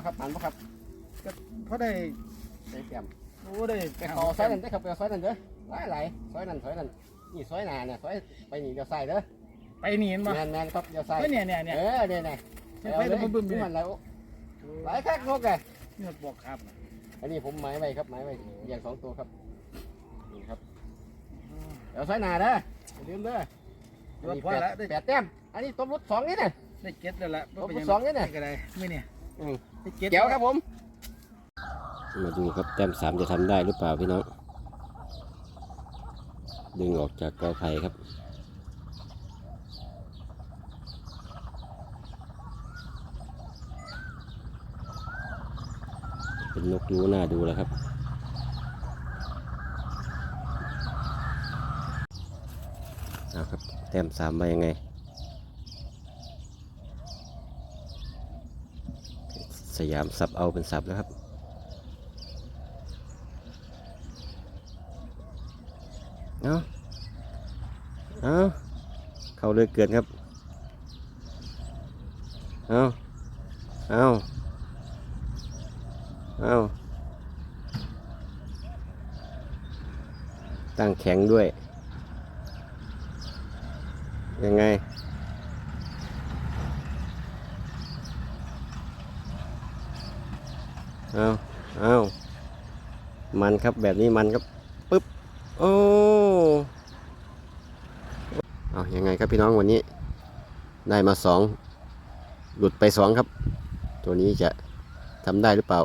บ่ครับหมันบ่ครับเพราะได้ได้เตรียมโอ้ได้ไปขอซอยนั่นได้อครับไปเอาซอยนั่นเด้อหลายหลายซอยนั่นซอยนั่นนี่ซอยหน้าเนี่ยซอยไปนี่เดี๋ยวใส่เด้อไปหนีนมาแมนแมนครับเดี๋ยวใส่เฮ้ยเนี่ยเนี่ยเนี่ยเออเนี่ยเนี่ยเนี่ยไปแต่บึ้มบึ้มนี่เนี่ยมันแล้วหลายคักนกไงเนี่ยบอกครับอันนี้ผมหมายไว้ครับหมายไว้อย่างสองตัวครับนี่ครับเดี๋ยวซอยหน้าเด้ออย่าลืมเด้อรถพอแล้วได้แปดแต้มอันนี้ตัวรุดสองนี่เนี่ย ได้เก็ตแล้วล่ะผมสองนี่เนี่ยก็ได้ไม่เนี่ยอืมได้ เก็ตเดี๋ยวครับผม มาดูครับแต้มสามจะทำได้หรือเปล่าพี่น้อง ดึงออกจากกอไผ่ครับเป็นนกรู้น่าดูแล้วครับเอาครับ แต้มสามมายังไง สยามสับเอาเป็นสับแล้วครับ เอาเอาเข้าเลยเกินครับ เอาเอาเอาตั้งแข็งด้วย ยังไง เอาเอามันครับแบบนี้มันครับปึ๊บโอ้เอายังไงครับพี่น้องวันนี้ ได้มาสองหลุดไปสองครับ ตัวนี้จะทำได้หรือเปล่า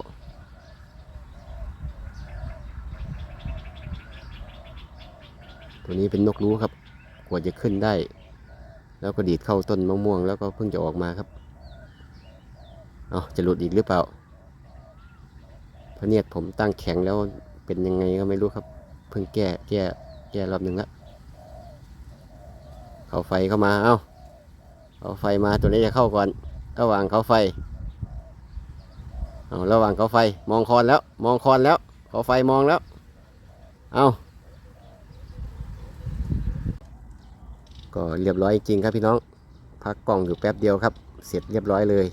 ตัวนี้เป็นนกรู้ครับ กว่าจะขึ้นได้ แล้วก็ดีดเข้าต้นมะม่วง แล้วก็เพิ่งจะออกมาครับ เอาจะหลุดอีกหรือเปล่า พระเนียดผมตั้งแข็งแล้วเป็นยังไงก็ไม่รู้ครับ เพิ่งแก้แก้แก้รอบหนึ่งละเขาไฟเข้ามาเอาเขาไฟมาตัวนี้จะเข้าก่อนระหว่างเขาไฟเอาระหว่างเขาไฟมองคอนแล้ว มองคอนแล้วเขาไฟมองแล้ว เอาก็เรียบร้อยจริงครับพี่น้อง พักกล่องอยู่แป๊บเดียวครับ เสร็จเรียบร้อยเลย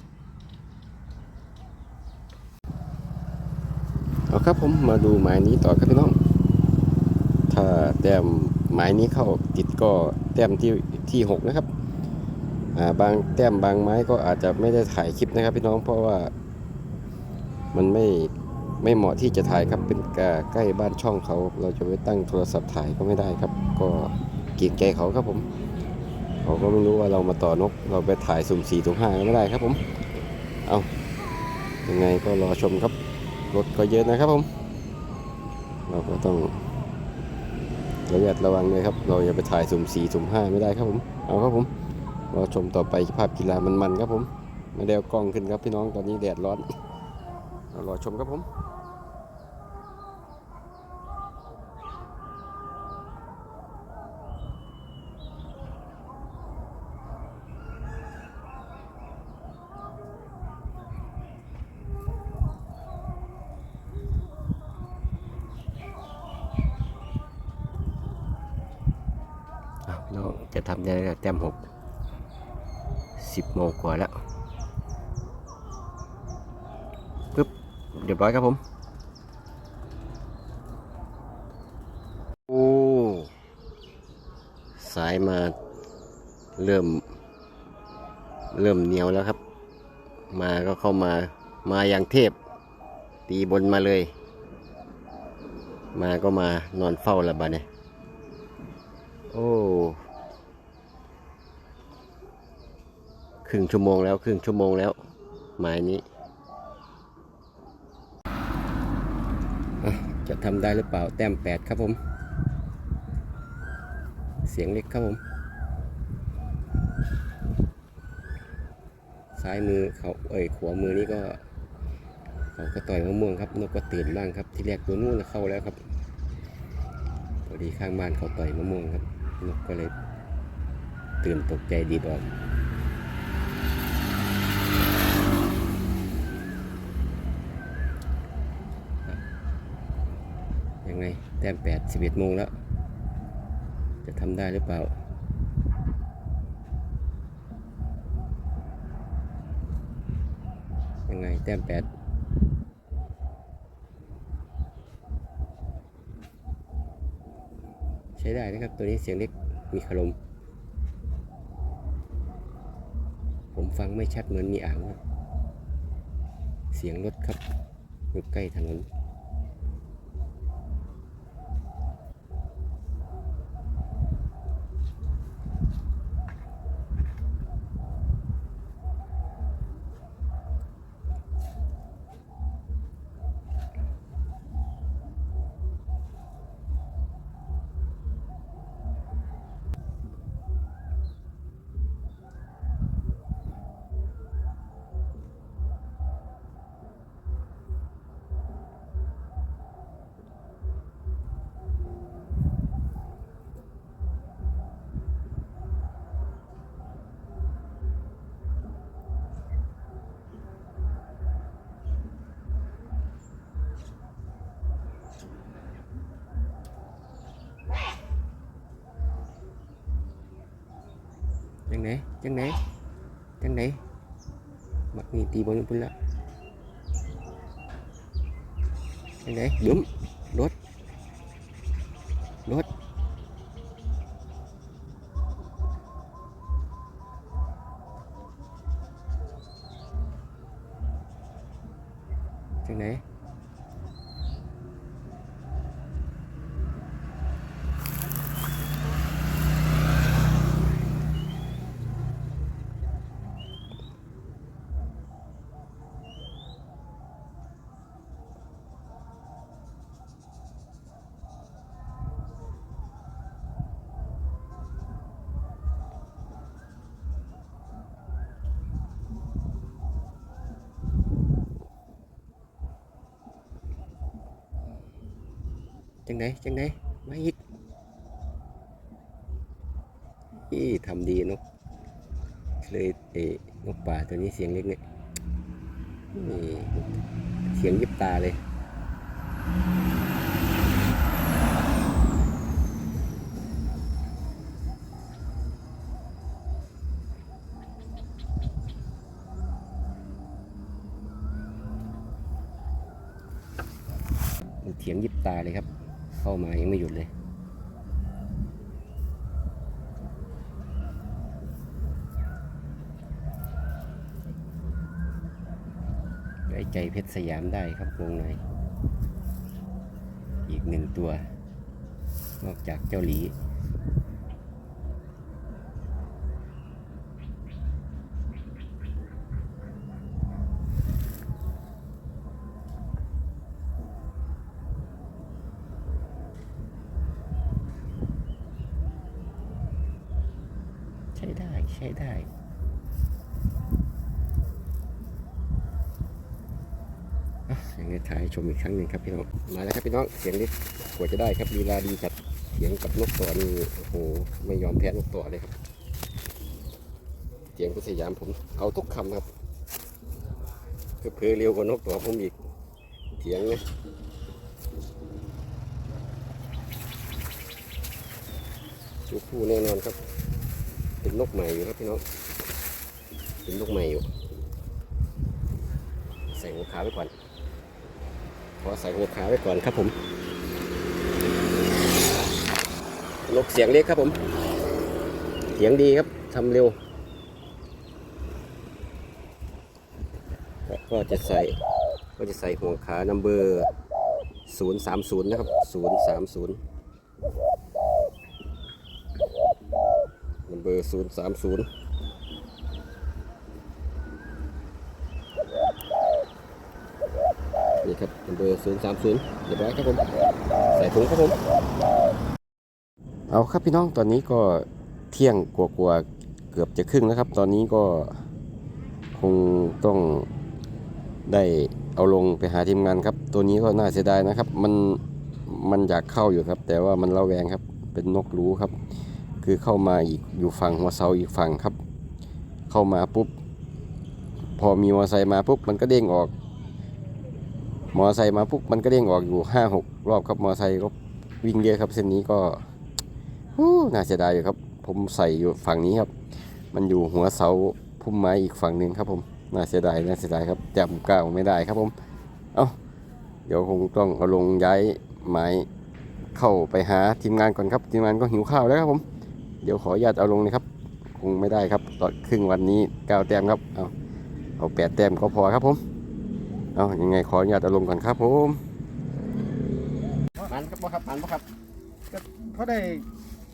เอาครับผมมาดูหมายนี้ต่อครับพี่น้อง ถ้าแต้มหมายนี้เข้าติดก็แต้มที่ที่หกนะครับาบางแต้มบางไม้ก็อาจจะไม่ได้ถ่ายคลิปนะครับพี่น้องเพราะว่ามันไม่ไม่เหมาะที่จะถ่ายครับเป็นใกล้บ้านช่องเขา เราจะไปตั้งโทรศัพท์ถ่ายก็ไม่ได้ครับ ก็เกรงใจเขาครับผมเขาก็ไม่รู้ว่าเรามาต่อนก เราไปถ่ายสุ่มสี่สุ่มห้าก็ไม่ได้ครับผม เอายังไงก็รอชมครับ รถก็เยอะนะครับผม เราก็ต้องระมัดระวังเลยครับ เราอย่าไปถ่ายสุ่มสี่สุ่มห้าไม่ได้ครับผม เอาครับผมรอชมต่อไปภาพกีฬามันๆครับผม ไม่ได้เอากล้องขึ้นครับพี่น้องตอนนี้แดดร้อนเรารอชมครับผม ทำยังไงกับแต้มหกสิบโมงกว่าแล้วปึ๊บเรียบร้อยครับผม โอ้ สายมาเริ่ม เริ่มเหนียวแล้วครับ มาก็เข้ามามาอย่างเทพ ตีบนมาเลย มาก็มานอนเฝ้าละบ้าเนี่ยโอ้ รึ่งชั่วโมงแล้วครึ่งชั่วโมงแล้วหมายนี้จะทำได้หรือเปล่าแต้มแปดครับผม เสียงเล็กครับผมซ้ายมือเขาเอ้ยขวามือนี่ก็เขาก็ต่อยมะม่วงครับนกก็ตื่นบ้างครับ ที่แรกตัวนู้นเข้าแล้วครับพอดีข้างบ้านเขาต่อยมะม่วงครับนกก็เลยตื่นตกใจดีดออก แต้มแปดสิบเอ็ดโมงแล้ว จะทำได้หรือเปล่ายังไงแต้มแปดใช้ได้นะครับ ตัวนี้เสียงเล็กมีคารมผมฟังไม่ชัดเหมือนมีอ่างนะเสียงรถครับอยู่ใกล้ถนน จังไหนจังไหนจังไหนมักนี่ตีบอลพุ่นละจังไหนดุ้มรถรถ จังไหนจังไหนมาอีกอีทำดีนกเลยเอ้นกป่าตัวนี้เสียงเล็กเนี่ยนี่เสียงยิบตาเลยเถียงยิบตาเลยครับ เข้ามายังไม่หยุดเลยไว้ใจเพชรสยามได้ครับวงใน อีกหนึ่งตัว นอกจากเจ้าหลี ได้ ใช้ได้อะยังไงถ่ายชมอีกครั้งหนึ่งครับพี่น้อง มาแล้วครับพี่น้อง เสียงเล็กกว่าจะได้ครับลีลาดีจัดเสียงกับนกต่อนี่โอ้โห ไม่ยอมแพ้นกต่อเลยครับ เสียงกุศยามผมเอาทุกคำครับเพื่อเร็วกว่านกต่อผมอีก เสียงนะตัวผู้แน่นอนครับ เป็นนกใหม่อยู่ครัพี่น้อง เป็นนกใหม่อยู่ ใส่หัวขาไว้ก่อน ขอใส่หัวขาไว้ก่อนครับผม นกเสียงเล็กครับผม เสียงดีครับทำเร็ว ก็จะใส่ ก็จะใส่หัวขานัมเบอร์ศูนย์สามศูนย์นะครับศูนย์สามศูนย์ ศูนย์สามศูนย์นี่ครับนัมเบอร์ศูนย์สามศูนย์เรียบร้อยครับผมใส่ถุงครับผม เอาครับพี่น้องตอนนี้ก็เที่ยงกว่าๆเกือบจะครึ่งแล้วครับ ตอนนี้ก็คงต้องได้เอาลงไปหาทีมงานครับ ตัวนี้ก็น่าเสียดายนะครับ มันมันอยากเข้าอยู่ครับ แต่ว่ามันระแวงครับ เป็นนกรู้ครับ คือเข้ามาอีกอยู่ฝั่งหัวเสาอีกฝั่งครับ เข้ามาปุ๊บ พอมีมอเตอร์ไซค์มาปุ๊บมันก็เด้งออก มอเตอร์ไซค์มาปุ๊บมันก็เด้งออกอยู่ห้าหกรอบครับมอเตอร์ไซค์ก็วิ่งเยอะครับ เส้นนี้ก็หูน่าเสียดายอยู่ครับ ผมใส่อยู่ฝั่งนี้ครับ มันอยู่หัวเสาพุ่มไม้อีกฝั่งหนึ่งครับผมน่าเสียดายน่าเสียดายครับจำก้าวไม่ได้ครับผมเอ้าเดี๋ยวคงต้องเอาลงย้ายไม้เข้าไปหาทีมงานก่อนครับ ทีมงานก็หิวข้าวแล้วครับผม เดี๋ยวขออนุญาตเอาลงนะครับ คงไม่ได้ครับตอนครึ่งวันนี้เก้าแต้มครับ เอาเอาแปดแต้มก็พอครับผม เอายังไงขออนุญาตเอาลงก่อนครับผมมันครับบ่ครับมันบ่ครับเขาได้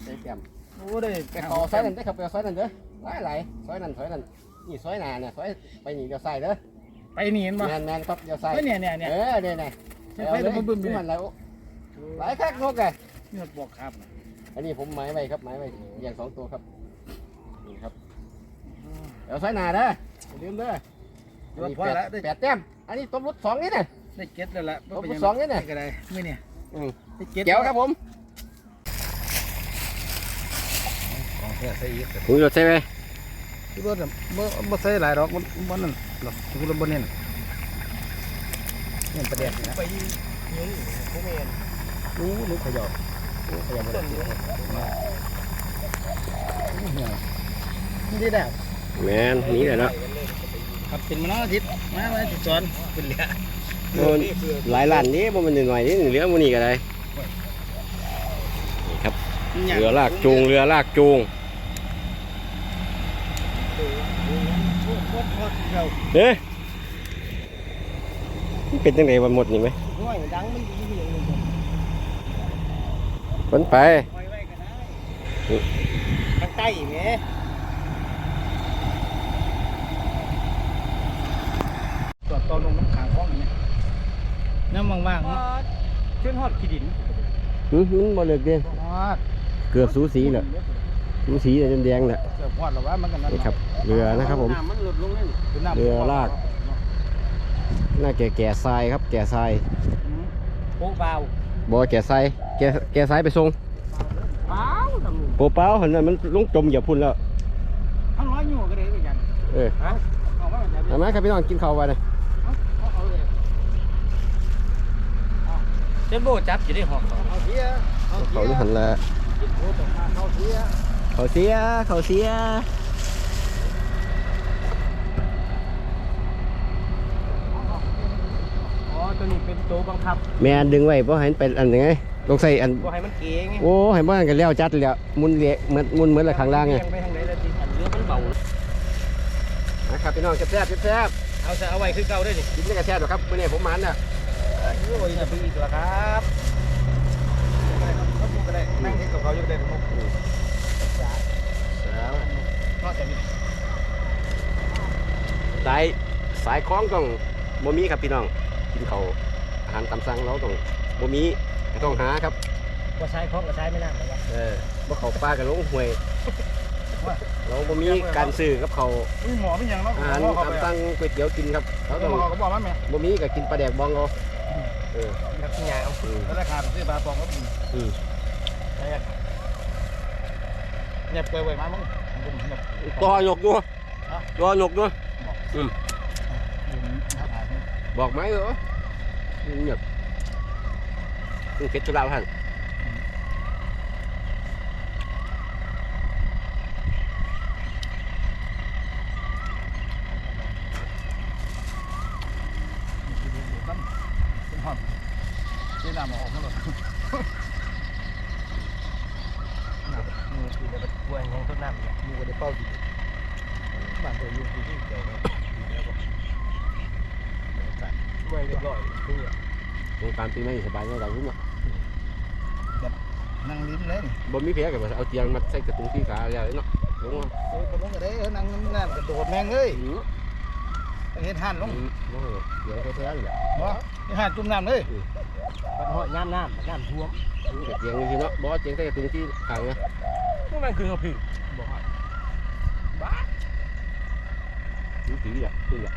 ใส่แต้มโอ้ได้ไปขอซอยนั่นได้อครับไปเอาซอยนั่นเด้อหลายหลายซอยนั่นซอยนั่นนี่ซอยหนาเนี่ยซอยไปนี่เดี๋ยวใส่เด้อไปหนีนมาแมนแมนครับเดี๋ยวใส่ไปเนี่ยเนี่ยเนี่ยเออเนี่ยเนี่ยไปแล้วมันบึ้มดูด้วยมันแล้วหลายคักนกไงนี่บอกครับ อันนี้ผมหมายไว้ครับหมายไว้อย่างสองตัวครับนี่ครับเดี๋ยวซอยหนาเด้ออย่าลืมเด้อเดี๋ยวพอแล้วได้แปดแต้มอันนี้ต้มรถสองนี่เนี่ย ได้เก็ตแล้วละผมสองเนี่ยเนี่ยก็ได้ไม่เนี่ยอืมได้เก็ตแก้วครับผมของแท้ใส่อีกคุณรถใช่ไหมที่รถบ่บ่ใส่หลายดอกมันมันนั่นหรอกที่รถบ่เน้นเนี่ยประเด็นนะไปยิงผมเองรู้รู้ขยับรู้ขยับบ่ได้ นี่ได้แมนนี่แหละเนาะครับเป็นมันอทิตย์มาวันอาทิตย์สอนเป็นเหลือหลายล้านนี้มันหน่อยๆนี่เหลือมันนี่ก็ได้ครับเรือลากจูงเรือลากจูงเอ๊ะเป็นจังไดวันหมดนี่ไหมห้อยดังมันดีอย่าง คนไปห้อยไว้ก็ได้ข้างใต้แหมตอนตอนลงน้ำขางห้องนี่น้ำว่างๆเนาะขึ้นฮอดขี้ดินหืมมันบ่เลิกเด้งฮอดเกือบสูสีแล้วสูสีแดงๆแหละเกือบฮอดแล้วว่ามันกันนั่นนี่ครับเรือนะครับผมน้ำมันหลุดลงเลยคือน้ำเรือลากหน้าแก่แก่ทรายครับ แก่ทรายอืมโป๊ะเบา บ่แก่ทรายแก่แก่ทรายไปส่งเปล่าทำหนูโปเป้าหันนั้นมันลงจมเหยียบพุ่นแล้ว ทั้งร้อยอยู่ก็ได้ด้วยกันเออฮะเอามาแบบนี้เอามาครับพี่น้องกินข้าวไปนะเอาเอาเลยเอาเจนโบจับอยู่ในห้องเอาเสียเอาเสีเขายอยู่หันละกินโบตกมาเอาเสียเขาเสียเขาเสีย อ๋อ ตัวนี้เป็นตัวบังคับแม่ดึงไว้เพราะให้มันเป็นอันยังไงลงใส่อัน บ่ให้มันเก๋ไงโอ้ให้บ้านกันแล้วจัดแล้วมุนเละเหมือนมุนเหมือนละข้างล่างไงเไปทางไหนแล้วที่อันเรือมันเบานะครับพี่น้องแซ่บๆแซ่บเอาจะเอาไว้คือเก่าได้ดิๆกินได้กระแซ่บหรอครับเมื่อนี้ผมมันน่ะโอ้ยอย่าไปอีกแล้วครับก็ได้ครับครับก็ได้นั่งเฮ็ดกับเขาอยู่ก็ได้ครับแล้วนอกจากนี้สายสายคล้องต้องบ่มีครับพี่น้องกินเขาว อาหารตามสั่งเราต้องบ่มีก็ต้องหาครับว่าใช้ของก็ใช้ไม่น่าเลยว่าเออบ่เขาปลากับลงห้วย เราบ่มีการซื้อกับเขาวอุ้ยหมอเป็นยังเนาะอาหารหมอเขาตามไปสั่งก๋วยเตี๋ยวกินครับเราหต้องมอเขาบอกว่าแม่บ่มีก็กินปลาแดกบองเอาเออครับที่ยาวอืมแล้วราคาไปซื้อปลาปองก็มีอืมเนี่ยเปิดไว้มามั้งผมเนี่ยตัวหยกด้วยฮะตัวหยกด้วยยืนหาทางนี่บอกไหมเหรอ เงียบมึงเก็ดจุฬาพัน เป็นหอดเจ้าหน้ามาออกมาหมดมือคือจะไปกล้วยยังต้นน้ำเนี่ยมือก็ได้เป้าดีบ้านตัวอยู่ที่ที่เดียวเลยกล้วยเรียบร้อยคือ วงการปีใหม่สบายมากเรารู้มั้ยนั่งลิ้นเลยบ่มีแผลกับเอาเตียงมาใส่กระตุ้งที่ขาแล้วเนาะลงมาโอ้ยผมก็ได้นั่งนั่งกระโดดแมงเลยเห็นห่านลงอืมโอ้โหเดี๋ยวเขาแท้เลยบ่เห็นห่านจุ่มน้ำเลยปัดหอยน้ำน้ำน้ำท่วมเตียงนี่เนาะบ่เตียงใส่กระตุ้งที่ขาเนาะนี่มันคือเขาพี่บ่ฮอดบ้าถือถืออะถืออะ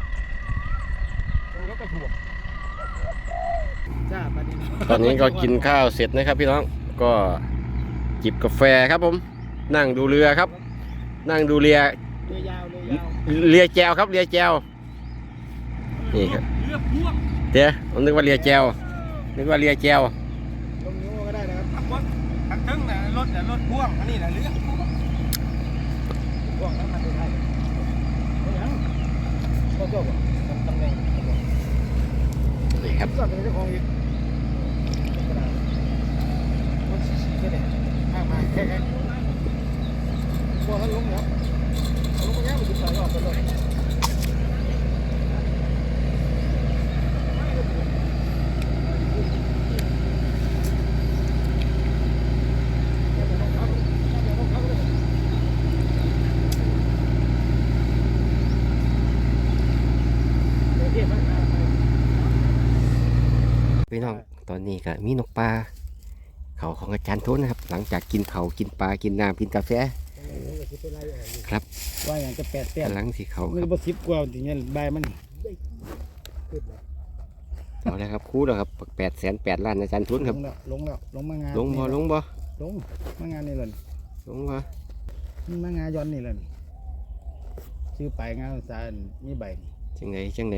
ตรงนี้ก็ท่วม จ้าบัดนี้ตอนนี้ก็กินข้าวเสร็จนะครับพี่น้องก็จิบกาแฟครับผม นั่งดูเรือครับ นั่งดูเรือเรือยาวเรือยาวเรือแจวครับเรือแจวนี่ครับเรือพ่วงเดี๋ยวผมนึกว่าเรือแจวนึกว่าเรือแจวลงนิ้วก็ได้นะครับทางบนทางทึ่งน่ะรถน่ะรถพ่วงอันนี้น่ะเรือพ่วงพ่วงแล้วมันเป็นไงเอาหยังก็จบอะตำแหน่ง นี่ครับ ก็เป็นเจ้าของอีกกระดาษมันชี้ๆก็ได้มากมาแค่แค่พอเขาลงแล้วเขาลงไปย่า พี่น้องตอนนี้ก็มีนกปลาเขาของอาจารย์ทุนนะครับ หลังจากกินเขาวกินปลากินน้ำกินกาแฟ ครับ ว่าอย่างจะแปดแต้มกำลังสิเขาคมันรับบ่สิบกว่าทีเนี้ยใบมันเอาแล้วครับคู่แล้วครับแปดแสนแปดล้านอาจารย์ทุนคลรับงแล้วลงแล้วลงมางานลงบ่ลงบ่ลงมางานนี่เลยลงบ่นี่มางานย้อนนี่เลยซื้อไปงานสารมีใบจังไหนจังไหน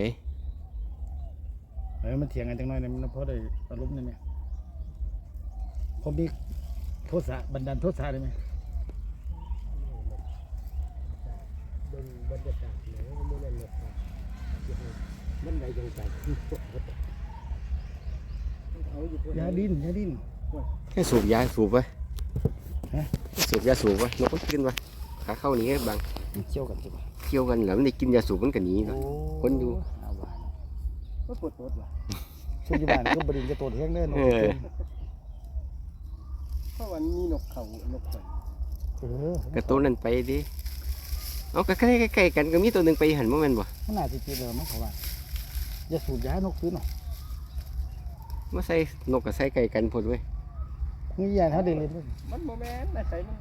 เฮ้ยมันเถียงกันจังน้อยนะมันเพราะได้อารมณ์นี่ไหมผมมีโทษะบันดาลโทษะได้ไหมบนบรรยากาศเนี่ยมันไม่ได้เลยมันได้ยังไงเอาอยู่พวกยาดินยาดินแค่สูบยาสูบไว้ฮะสูบยาสูบไว้นกมันกินไว้ขาเข้าหนี้บางมันเชี่ยวกันใช่ปะเคี่ยวกันแล้วมันได้กินยาสูบมันก็หนีเนาะคนอยู่เอาหวาน ก็ปวดปวดว่ะช่วงที่บ้านก็บรินจะโตดแห้งเด้อเออ เพราะวันมีนกเขานกไข่เออ กระตุ้นนั่นไปดิเอาใกล้ๆใกล้ๆกันก็มีตัวหนึ่งไปหันบ่แม่นบ่มันน่าจะกินเลยมั้งเขาว่าอย่าสูบยานกซื้อหน่อยมาใส่นกกับใส่ไก่กันพดเว้ยนี่ยาเขาเดินเล่นด้วยมันโมแมนอาศัยมัน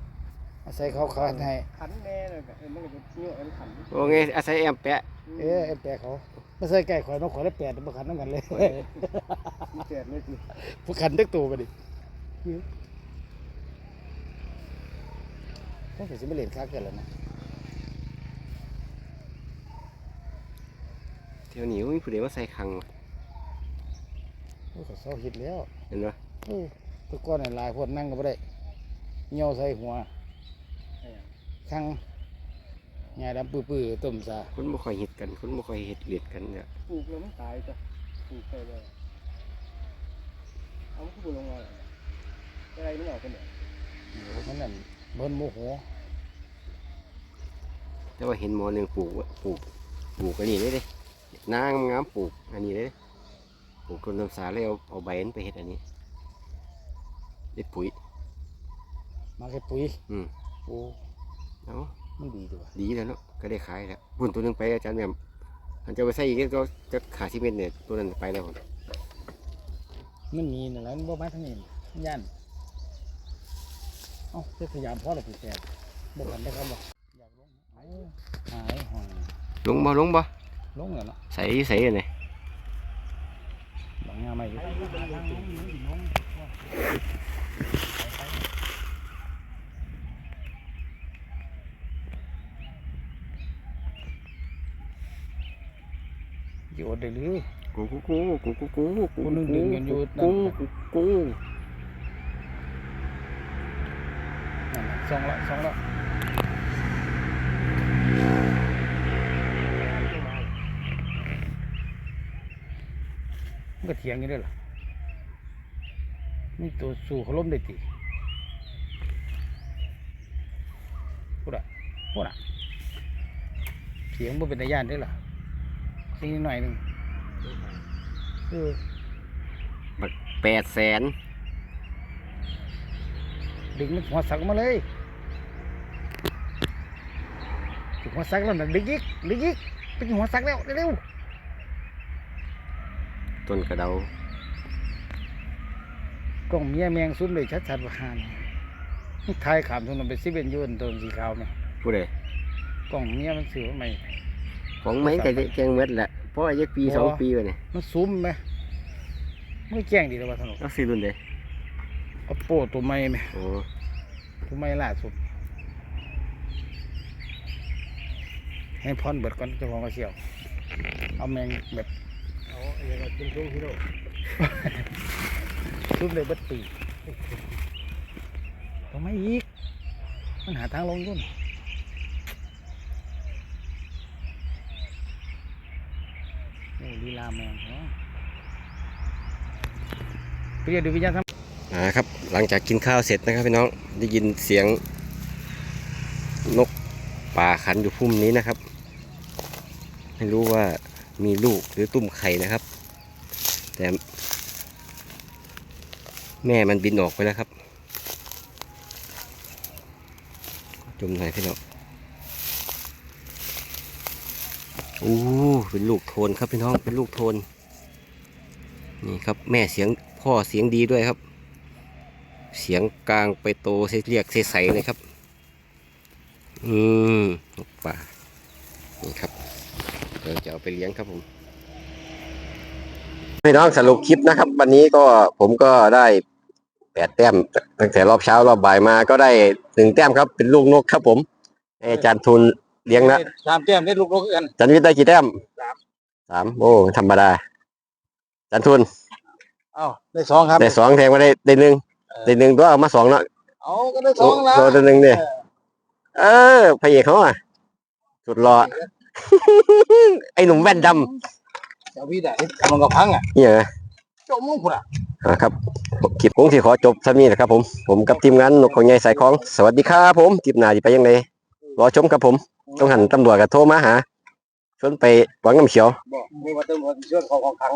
อาศัยเขาขาดให้ขันแน่เลยก็เออมันก็จะเงี้ยวอันขันโอเคอาศัยแอมแปะเออไอ้แปะเขาไม่ใช่ไก่ข่อยนกข่อยได้แปดบ่ขันน้ำกันเลยมีแปดเลยสิผู้ขันตึกตัวไปดิต้องสิไม่เล่นค้าเกินแล้วนะเที่ยวนี้มีผู้ใดมาใส่คังวะโอ้ยเขาเศร้าหิดแล้ว เห็นบ่เออแตัวก้อนนี่หลายคนนั่งก็ไม่ได้เหี่ยวใส่หัว ข้างงายดำปื้อๆต้มซาคนบ่ค่อยเฮ็ดกันคนบ่ค่อยเฮ็ดเลียดกันเนี่ยปลูกแล้วมันตายจ้ะปลูกไปเลยเอามันขึ้นลงมาอะไรไม่ออกกันเนี่ยมันนั่นเบิ้นโมโหแต่ว่าเห็นหมอหนึงปลูกไว้ปลูกปลูกอันนี้เลยเด้นางงามปลูกอันนี้เลยเด้ปลูกต้นน้ำสาแล้วเอาเอาใบนั้นไปเฮ็ดอันนี้ได้ปุ๋ยมาแค่ปุ๋ยอืมโอ้ เอ้ามันดีตัวดีแล้วเนาะก็ได้ขายแล้วพุ่นตัวหนึงไปอาจารย์แหม่มอันจะไปใส่อีกก็จะขาที่เม็ดเนี่ยตัวนั้นไปแล้วครับมันมีนั่นแหละมันบ่มาทางนี้มันย่านเอ้าจะพยายามพอแล้วผู้แก่บ่กันได้ครับบ่อยากลงเอ้าหายหอยลงบ่ลงบ่ลงแล้วเนาะใส่ใส่อันไหนบางงานไม่ อยู่ได้หรือกูกูกูกูกูกูกูนึงดึงกันอยู่นั่กูนกูกูสองละสองละมันก็เถียงกันด้วยล่ะนี่ตัวสู่เขาล้มได้ตีพูดอะพูดอะเสียงบ่เป็นตาย่านได้อล่ะ สิ่งนิดหน่อยหนึงเออแปดแสนดึงมันหัวสักมาเลยดึงหัวสักแล้วนะดึงอีกดึงอีกเป็นหัวสักแล้วเร็วต้นกระเดาๆกล้องเมียแมงซุ่มเลยชัดๆว่าหานมันถ่ายขามทุนนไปซิเวนยูนตัวสีขาวไหมผู้ใดกล้องเมียมันสื่อว่าไม่ ของไม้ก็แจ้งเม็ดแหละเพราะอายุปีบ่สองปีไปเนี่ยมันซุ่มไหมมันก็แจ้งดีแล้วว่าสนุกเอาซื้อรุ่นใดเอาโป้ตัวใหม่ไหมโอ้ตัวใหม่ล่าสุดให้พรเบิดก่อนเจ้าของก็เชี่ยว เอาแมงแบบเอาอะไรก็เป็นช่วงที่เราซุ่มเลยเบิดปีตัวไม่อีก มันหาทางลงยุ่น ลีลาแมงเหรอไปเรียนดูวิญญาณทอ่าครับ หลังจากกินข้าวเสร็จนะครับพี่น้องได้ยินเสียงนกป่าขันอยู่พุ่มนี้นะครับ ไม่รู้ว่ามีลูกหรือตุ้มไข่นะครับ แต่แม่มันบินออกไปแล้วครับ จุ่มหน่อยพี่น้อง โอ้เป็นลูกโทนครับพี่น้องเป็นลูกโทน นี่ครับแม่เสียงพ่อเสียงดีด้วยครับ เสียงกลางไปโตเรียกใสๆเลยครับ อืมนกป่านี่ครับเดี๋ยวจะเอาไปเลี้ยงครับผมพี่น้องสรุปคลิปนะครับ วันนี้ก็ผมก็ได้แปดแต้มตั้งแต่รอบเช้ารอบบ่ายมาก็ได้หนึ่งแต้มครับ เป็นลูกนกครับผมอาจารย์ทุน เลี้ยงละสามแต้มได้ลูกนกกันอาจันวิทย์ได้กี่แต้มสามสามโอ้ธรรมดาอาจันทุนเอ้าได้สองครับได้สองแทงมาได้ได้หนึ่งได้หนึ่งตัวเอามาสองเนาะเอาก็ได้สองแล้วตัวตัวหนึ่งเนี่ยเออพระเอกเขาอะสุดหล่อไอ้หนุ่มแว่นดเจ้าพี่ได้กำลังกับพังอะำเนี่ยนะเจ้ามุ่งคุณอะอ่าครับคลิปผมที่ขอจบเท่านี้นะครับผม ผมกับทีมงานนกของใหญ่สายของ สวัสดีครับผมคลิปหน้าจะไปยังไงรอชมครับผม ต้องหันตำรวจกับโทรมาหาชวนไปหวังน้ำเขียว บอกมีมาตำรวจช่วยของของขัง